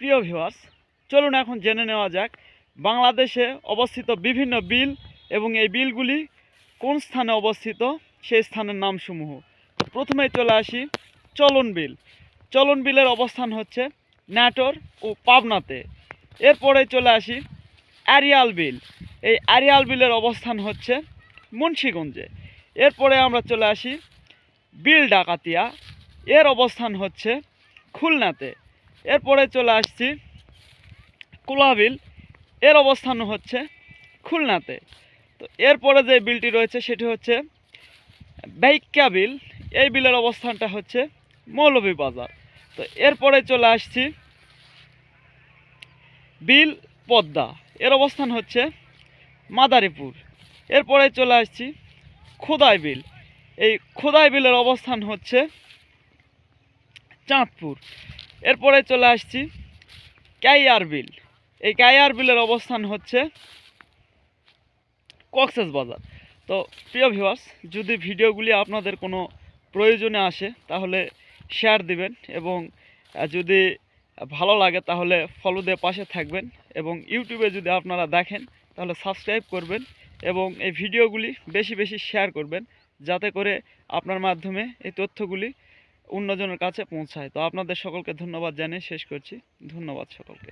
প্রিয় ভিউয়ার্স চলুন এখন জেনে নেওয়া যাক বাংলাদেশে অবস্থিত বিভিন্ন বিল এবং এই বিলগুলি কোন স্থানে অবস্থিত, সেই স্থানের নামসমূহ। তো প্রথমেই চলে আসি চলন বিল। চলন বিলের অবস্থান হচ্ছে নাটোর ও পাবনাতে। এরপরে চলে আসি আরিয়াল বিল। এই আরিয়াল বিলের অবস্থান হচ্ছে মুন্সীগঞ্জে। এরপরে আমরা চলে আসি বিল ডাকাতিয়া। এর অবস্থান হচ্ছে খুলনাতে। এরপরে চলে আসছি কুলাবিল। এর অবস্থান হচ্ছে খুলনাতে। তো এরপরে যে বিলটি রয়েছে সেটি হচ্ছে বাইক্কা বিল। এই বিলের অবস্থানটা হচ্ছে মৌলভীবাজার তো এরপরে চলে আসছি বিল পদ্মা। এর অবস্থান হচ্ছে মাদারীপুর। এরপরে চলে আসছি খোদাই বিল। এই খোদাই বিলের অবস্থান হচ্ছে চাঁদপুর। এরপরে চলে আসছি কাইয়ার বিল এই কাইয়ার বিলের অবস্থান হচ্ছে কক্সেস বাজার তো প্রিয় ভিউয়ার্স যদি ভিডিওগুলি আপনাদের কোনো প্রয়োজনে আসে, তাহলে শেয়ার দিবেন এবং যদি ভালো লাগে, তাহলে ফলো দিয়ে পাশে থাকবেন এবং ইউটিউবে যদি আপনারা দেখেন, তাহলে সাবস্ক্রাইব করবেন এবং এই ভিডিওগুলি বেশি বেশি শেয়ার করবেন, যাতে করে আপনার মাধ্যমে এই তথ্যগুলি অন্যজনের কাছে পৌঁছায়। তো আপনাদের সকলকে ধন্যবাদ জানিয়ে শেষ করছি। ধন্যবাদ সকলকে।